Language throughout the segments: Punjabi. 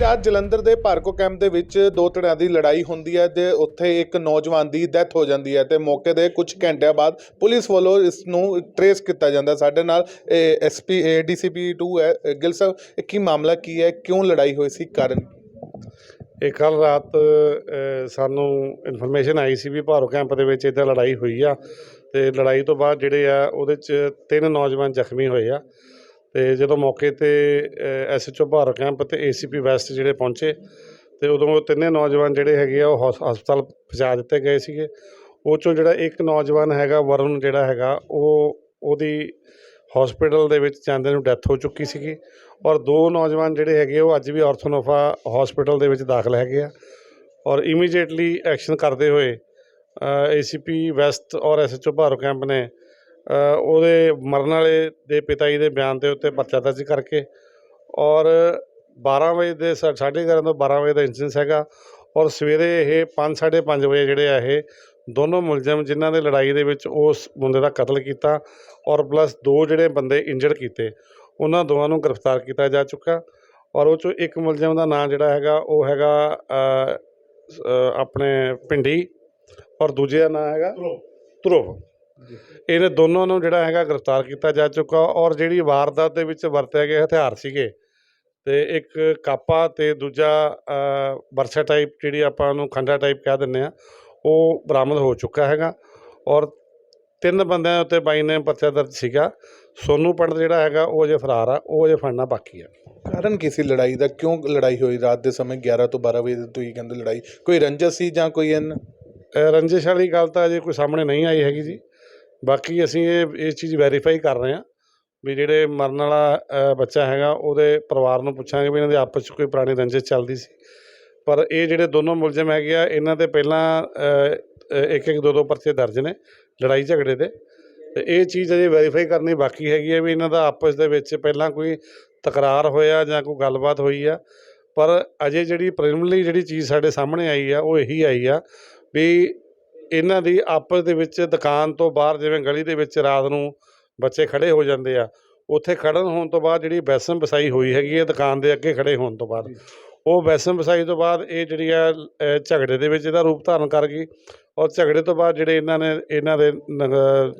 ਰਾਤ ਜਲੰਧਰ ਦੇ ਭਾਰਕੋ ਕੈਂਪ ਦੇ ਵਿੱਚ ਦੋ ਧੜਿਆਂ ਦੀ ਲੜਾਈ ਹੁੰਦੀ ਹੈ ਤੇ ਉੱਥੇ ਇੱਕ ਨੌਜਵਾਨ ਦੀ ਡੈਥ ਹੋ ਜਾਂਦੀ ਹੈ ਤੇ ਮੌਕੇ ਦੇ ਕੁਝ ਘੰਟਿਆਂ ਬਾਅਦ ਪੁਲਿਸ ਵੱਲੋਂ ਇਸ ਨੂੰ ਟਰੇਸ ਕੀਤਾ ਜਾਂਦਾ ਸਾਡੇ ਨਾਲ ਐਸਪੀ ਡੀਸੀਪੀ 2 ਹੈ ਅ, ਗਿੱਲ ਸਾਹਿਬ ਇਹ ਕੀ ਮਾਮਲਾ ਕੀ ਹੈ ਕਿਉਂ ਲੜਾਈ ਹੋਈ ਸੀ ਕਾਰਨ ਇਹ ਕੱਲ ਰਾਤ ਸਾਨੂੰ ਇਨਫੋਰਮੇਸ਼ਨ ਆਈ ਸੀ ਵੀ ਭਾਰੋ ਕੈਂਪ ਦੇ ਵਿੱਚ ਇੱਦਾਂ ਲੜਾਈ ਹੋਈ ਆ ਤੇ ਲੜਾਈ ਤੋਂ ਬਾਅਦ ਜਿਹੜੇ ਆ ਉਹਦੇ ਚ ਤਿੰਨ ਨੌਜਵਾਨ ਜ਼ਖਮੀ ਹੋਏ ਆ। ਤੇ ਜਦੋਂ ਮੌਕੇ ਤੇ ਐਸਐਚਓ ਭਾਰੋ ਕੈਂਪ ਤੇ ਏਸੀਪੀ ਵੈਸਟ ਜਿਹੜੇ ਪਹੁੰਚੇ ਤੇ ਉਦੋਂ ਤਿੰਨੇ ਨੌਜਵਾਨ ਜਿਹੜੇ ਹੈਗੇ ਆ, ਉਹ ਹਸ- ਹਸਪਤਾਲ ਪਹੁੰਚਾ ਦਿੱਤੇ ਗਏ ਸੀਗੇ। ਉਹ ਚੋਂ ਜਿਹੜਾ ਇੱਕ ਨੌਜਵਾਨ ਹੈਗਾ, ਵਰੁਣ ਜਿਹੜਾ ਹੈਗਾ, ਉਹ, ਉਹਦੀ ਹਸਪੀਟਲ ਦੇ ਵਿੱਚ ਜਾਂਦੇ ਨੂੰ ਡੈਥ ਹੋ ਚੁੱਕੀ ਸੀਗੀ ਔਰ ਦੋ ਨੌਜਵਾਨ ਜਿਹੜੇ ਹੈਗੇ ਉਹ ਅੱਜ ਵੀ ਆਰਥੋਨੋਫਾ ਹਸਪੀਟਲ ਦੇ ਵਿੱਚ ਦਾਖਲ ਹੈਗੇ ਆ ਔਰ ਇਮੀਡੀਏਟਲੀ ਐਕਸ਼ਨ ਕਰਦੇ ਹੋਏ ਏਸੀਪੀ ਵੈਸਟ ਔਰ ਐਸਐਚਓ ਭਾਰੋ ਕੈਂਪ ਨੇ ਉਹਦੇ ਮਰਨ ਵਾਲੇ ਦੇ ਪਿਤਾ ਜੀ ਦੇ ਬਿਆਨ ਦੇ ਉੱਤੇ ਪਰਚਾ ਦਰਜ ਕਰਕੇ ਔਰ 12 ਵਜੇ ਦੇ ਸਾ- ਸਾਢੇ ਗਿਆਰਾਂ ਤੋਂ 12 ਵਜੇ ਦਾ ਇੰਸੀਡੈਂਸ ਹੈਗਾ ਔਰ ਸਵੇਰੇ ਇਹ 5 ਪੰਜ ਵਜੇ ਜਿਹੜੇ ਆ ਇਹ ਦੋਨੋਂ ਮੁਲਜ਼ਮ ਜਿਨ੍ਹਾਂ ਦੇ ਲੜਾਈ ਦੇ ਵਿੱਚ ਉਸ ਮੁੰਡੇ ਦਾ ਕਤਲ ਕੀਤਾ ਔਰ ਪਲੱਸ ਦੋ ਜਿਹੜੇ ਬੰਦੇ ਇੰਜਰਡ ਕੀਤੇ ਉਹਨਾਂ ਦੋਵਾਂ ਨੂੰ ਗ੍ਰਿਫਤਾਰ ਕੀਤਾ ਜਾ ਚੁੱਕਾ ਔਰ ਉਹ ਚੋਂ ਇੱਕ ਮੁਲਜ਼ਮ ਦਾ ਨਾਮ ਜਿਹੜਾ ਹੈਗਾ ਉਹ ਹੈਗਾ ਆਪਣੇ ਪਿੰਡੀ ਔਰ ਦੂਜੇ ਦਾ ਨਾਮ ਹੈਗਾ ਧਰੁਵ ਇਹਨੇ ਦੋਨੋਂ ਨੂੰ ਜਿਹੜਾ ਹੈਗਾ ਗ੍ਰਿਫਤਾਰ ਕੀਤਾ ਜਾ ਚੁੱਕਾ ਔਰ ਜਿਹੜੀ ਵਾਰਦਾਤ ਦੇ ਵਿੱਚ ਵਰਤਿਆ ਗਿਆ ਹਥਿਆਰ ਸੀਗੇ ਤੇ ਇੱਕ ਕਾਪਾ ਤੇ ਦੂਜਾ ਬਰਛਾ ਟਾਈਪ ਜਿਹੜੀ ਆਪਾਂ ਨੂੰ ਖੰਡਾ ਟਾਈਪ ਕਹਿ ਦਿੰਦੇ ਆ ਉਹ ਬਰਾਮਦ ਹੋ ਚੁੱਕਾ ਹੈਗਾ ਔਰ ਤਿੰਨ ਬੰਦਿਆਂ ਉੱਤੇ ਬਾਈ ਨੇ ਪਰਚਾ ਦਰਜ ਸੀਗਾ ਸੋਨੂ ਪੰਡਤ ਜਿਹੜਾ ਹੈਗਾ ਉਹ ਅਜੇ ਫਰਾਰ ਆ ਉਹ ਅਜੇ ਫੜਨਾ ਬਾਕੀ ਆ। ਕਾਰਨ ਕੀ ਸੀ ਲੜਾਈ ਦਾ? ਕਿਉਂ ਲੜਾਈ ਹੋਈ ਰਾਤ ਦੇ ਸਮੇਂ 11 ਤੋਂ 12 ਵਜੇ ਤੁਸੀਂ ਕਹਿੰਦੇ ਲੜਾਈ? ਕੋਈ ਰੰਜਸ ਸੀ ਜਾਂ ਕੋਈ ਰੰਜਿਸ਼ ਵਾਲੀ ਗੱਲ ਤਾਂ ਅਜੇ ਕੋਈ ਸਾਹਮਣੇ ਨਹੀਂ ਆਈ ਹੈਗੀ ਜੀ। ਬਾਕੀ ਅਸੀਂ ਇਹ ਇਹ ਚੀਜ਼ ਵੈਰੀਫਾਈ ਕਰ ਰਹੇ ਹਾਂ ਵੀ ਜਿਹੜੇ ਮਰਨ ਵਾਲਾ ਬੱਚਾ ਹੈਗਾ, ਉਹਦੇ ਪਰਿਵਾਰ ਨੂੰ ਪੁੱਛਾਂਗੇ ਵੀ ਇਹਨਾਂ ਦੇ ਆਪਸ 'ਚ ਕੋਈ ਪੁਰਾਣੀ ਰੰਜਿਸ਼ ਚੱਲਦੀ ਸੀ। ਪਰ ਇਹ ਜਿਹੜੇ ਦੋਨੋਂ ਮੁਲਜ਼ਮ ਹੈਗੇ ਆ, ਇਹਨਾਂ ਦੇ ਪਹਿਲਾਂ ਇੱਕ ਇੱਕ ਦੋ ਦੋ ਪਰਚੇ ਦਰਜ ਨੇ ਲੜਾਈ ਝਗੜੇ ਦੇ। ਤੇ ਇਹ ਚੀਜ਼ ਅਜੇ ਵੈਰੀਫਾਈ ਕਰਨੀ ਬਾਕੀ ਹੈਗੀ ਹੈ ਵੀ ਇਹਨਾਂ ਦਾ ਆਪਸ ਦੇ ਵਿੱਚ ਪਹਿਲਾਂ ਕੋਈ ਤਕਰਾਰ ਹੋਇਆ ਜਾਂ ਕੋਈ ਗੱਲਬਾਤ ਹੋਈ ਆ। ਪਰ ਅਜੇ ਜਿਹੜੀ ਪ੍ਰੀਲਿਮਿਨਰੀ ਜਿਹੜੀ ਚੀਜ਼ ਸਾਡੇ ਸਾਹਮਣੇ ਆਈ ਆ, ਉਹ ਇਹੀ ਆਈ ਆ ਵੀ ਇਹਨਾਂ ਦੀ ਆਪਸ ਦੇ ਵਿੱਚ ਦੁਕਾਨ ਤੋਂ ਬਾਹਰ ਜਿਵੇਂ ਗਲੀ ਦੇ ਵਿੱਚ ਰਾਤ ਨੂੰ ਬੱਚੇ ਖੜੇ ਹੋ ਜਾਂਦੇ ਆ ਉੱਥੇ ਖੜਨ ਹੋਣ ਤੋਂ ਬਾਅਦ ਜਿਹੜੀ ਬੈਸਮ ਵਸਾਈ ਹੋਈ ਹੈਗੀ ਹੈ ਦੁਕਾਨ ਦੇ ਅੱਗੇ ਖੜੇ ਹੋਣ ਤੋਂ ਬਾਅਦ। ਉਹ ਬੈਸਮ ਵਸਾਈ ਤੋਂ ਬਾਅਦ ਇਹ ਜਿਹੜੀ ਆ ਅ, ਝਗੜੇ ਦੇ ਵਿੱਚ ਇਹਦਾ ਰੂਪ ਧਾਰਨ ਕਰ ਗਈ। ਔਰ ਝਗੜੇ ਤੋਂ ਬਾਅਦ ਜਿਹੜੇ ਇਹਨਾਂ ਨੇ ਇਹਨਾਂ ਦੇ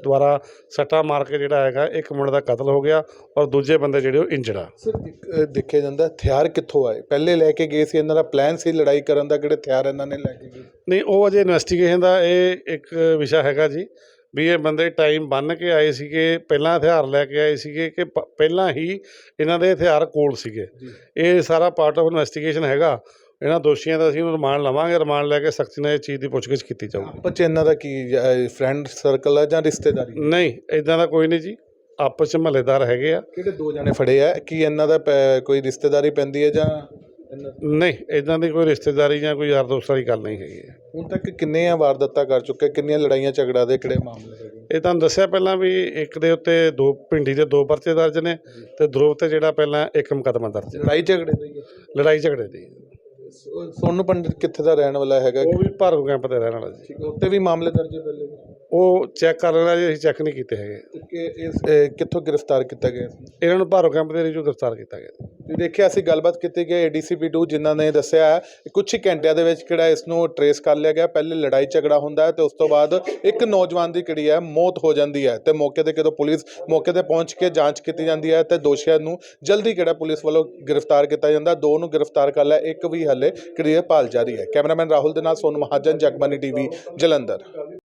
ਦੁਆਰਾ ਸੱਟਾ ਮਾਰ ਕੇ ਜਿਹੜਾ ਹੈਗਾ ਇੱਕ ਮੁੰਡੇ ਦਾ ਕਤਲ ਹੋ ਗਿਆ ਔਰ ਦੂਜੇ ਬੰਦੇ ਜਿਹੜੇ ਉਹ ਇੰਜਰਡ ਆ। ਸਰ ਦੇਖਿਆ ਜਾਂਦਾ ਹਥਿਆਰ ਕਿੱਥੋਂ ਆਏ? ਪਹਿਲੇ ਲੈ ਕੇ ਗਏ ਸੀ ਇਹਨਾਂ ਦਾ ਪਲਾਨ ਸੀ ਲੜਾਈ ਕਰਨ ਦਾ ਕਿਹੜੇ ਹਥਿਆਰ ਇਹਨਾਂ ਨੇ ਲੈ ਕੇ ਗਏ? ਨਹੀਂ ਉਹ ਅਜੇ ਇਨਵੈਸਟੀਗੇਸ਼ਨ ਦਾ ਇਹ ਇੱਕ ਵਿਸ਼ਾ ਹੈਗਾ ਜੀ ਵੀ ਇਹ ਬੰਦੇ ਟਾਈਮ ਬੰਨ ਕੇ ਆਏ ਸੀਗੇ ਪਹਿਲਾਂ ਹਥਿਆਰ ਲੈ ਕੇ ਆਏ ਸੀਗੇ ਕਿ ਪਹਿਲਾਂ ਹੀ ਇਹਨਾਂ ਦੇ ਹਥਿਆਰ ਕੋਲ ਸੀਗੇ। ਇਹ ਸਾਰਾ ਪਾਰਟ ਆਫ ਇਨਵੈਸਟੀਗੇਸ਼ਨ ਹੈਗਾ। ਇਹਨਾਂ ਦੋਸ਼ੀਆਂ ਦਾ ਅਸੀਂ ਰਿਮਾਂਡ ਲਵਾਂਗੇ ਰਿਮਾਂਡ ਲੈ ਕੇ ਸਖਤੀ ਨਾਲ ਇਹ ਚੀਜ਼ ਦੀ ਪੁੱਛਗਿੱਛ ਕੀਤੀ ਜਾਊਗੀ। 'ਚ ਇਹਨਾਂ ਦਾ ਕੀ ਫਰੈਂਡ ਸਰਕਲ ਹੈ ਜਾਂ ਰਿਸ਼ਤੇਦਾਰੀ? ਨਹੀਂ ਇਦਾਂ ਦਾ ਕੋਈ ਨਹੀਂ ਜੀ। ਆਪਸ ਚ ਮਹੱਲੇਦਾਰ ਹੈਗੇ ਆ। ਕਿਹੜੇ ਦੋ ਜਣੇ ਫੜੇ ਆ? ਕੀ ਇਹਨਾਂ ਦਾ ਕੋਈ ਰਿਸ਼ਤੇਦਾਰੀ ਪੈਂਦੀ ਹੈ ਜਾਂ ਨਹੀਂ ਇਦਾਂ ਦੀ ਕੋਈ ਰਿਸ਼ਤੇਦਾਰੀ ਜਾਂ ਕੋਈ ਯਾਰ ਦੋਸਤ ਵਾਲੀ ਗੱਲ ਨਹੀਂ ਹੈਗੀ। ਹੈ। ਹੁਣ ਤੱਕ ਕਿੰਨੇ ਆ ਵਾਰਦਾਤਾਂ ਕਰ ਚੁੱਕੇ ਕਿੰਨੀਆਂ ਲੜਾਈਆਂ ਝਗੜਾ ਦੇ ਕਿਹੜੇ ਮਾਮਲੇ ਹੈਗੇ? ਇਹ ਤੁਹਾਨੂੰ ਦੱਸਿਆ ਪਹਿਲਾਂ ਵੀ ਇੱਕ ਦੇ ਉੱਤੇ ਦੋ ਭਿੰਡੀ ਦੇ ਦੋ ਪਰਚੇ ਦਰਜ ਨੇ ਤੇ ਧਰੁਵ ਤੇ ਜਿਹੜਾ ਪਹਿਲਾਂ ਇੱਕ ਮੁਕੱਦਮਾ ਦਰਜ ਲੜਾਈ ਝਗੜੇ ਦਾ ਲੜਾਈ ਝਗੜੇ ਦੀ ਸੋਨੂ ਪੰਡਿਤ ਕਿੱਥੇ ਦਾ ਰਹਿਣ ਵਾਲਾ ਹੈਗਾ? ਉਹ ਵੀ ਭਾਰਗੋ ਕੈਂਪ ਤੇ ਰਹਿਣ ਵਾਲਾ ਜੀ। ਠੀਕ ਹੈ, ਉੱਤੇ ਵੀ ਮਾਮਲੇ ਦਰਜ ਹੈ ਪਹਿਲੇ ਉਹ ਚੈੱਕ ਕਰ ਲੈਣਾ ਜੀ ਅਸੀਂ ਚੈੱਕ ਨਹੀਂ ਕੀਤੇ ਹੈਗੇ। ਕਿ ਇਸ ਕਿੱਥੋਂ ਗ੍ਰਿਫਤਾਰ ਕੀਤਾ ਗਿਆ ਸੀ? ਇਹਨਾਂ ਨੂੰ ਭਾਰੋ ਕੈਂਪ ਦੇ ਰਿਜੂ ਗ੍ਰਿਫਤਾਰ ਕੀਤਾ ਗਿਆ। ਤੁਸੀਂ ਦੇਖਿਆ ਅਸੀਂ ਗੱਲਬਾਤ ਕੀਤੀ ਕਿ ਏਡੀਸੀਪੀ 2 ਜਿਨ੍ਹਾਂ ਨੇ ਦੱਸਿਆ ਹੈ ਕਿ ਕੁਝ ਹੀ ਘੰਟਿਆਂ ਦੇ ਵਿੱਚ ਕਿਹੜਾ ਇਸ ਨੂੰ ਟਰੇਸ ਕਰ ਲਿਆ ਗਿਆ। ਪਹਿਲੇ ਲੜਾਈ ਝਗੜਾ ਹੁੰਦਾ ਹੈ ਤੇ ਉਸ ਤੋਂ ਬਾਅਦ ਇੱਕ ਨੌਜਵਾਨ ਦੀ ਕਿਹੜੀ ਹੈ ਮੌਤ ਹੋ ਜਾਂਦੀ ਹੈ ਤੇ ਮੌਕੇ ਤੇ ਜਦੋਂ ਪੁਲਿਸ ਮੌਕੇ ਤੇ ਪਹੁੰਚ ਕੇ ਜਾਂਚ ਕੀਤੀ ਜਾਂਦੀ ਹੈ ਤੇ ਦੋਸ਼ੀਆਂ ਨੂੰ ਜਲਦੀ ਕਿਹੜਾ ਪੁਲਿਸ ਵੱਲੋਂ ਗ੍ਰਿਫਤਾਰ ਕੀਤਾ ਜਾਂਦਾ। ਦੋ ਨੂੰ ਗ੍ਰਿਫਤਾਰ ਕਰ ਲਿਆ ਇੱਕ ਵੀ ਹਲੇ ਕਿਹੜੀ ਹੈ ਭਾਲ ਜਾਰੀ ਹੈ। ਕੈਮਰਾਮੈਨ ਰਾਹੁਲ ਦੇ ਨਾਲ ਸੋਨ ਮਹਾਜਨ ਜਗਬਾਨੀ ਟੀਵੀ ਜਲੰਧਰ।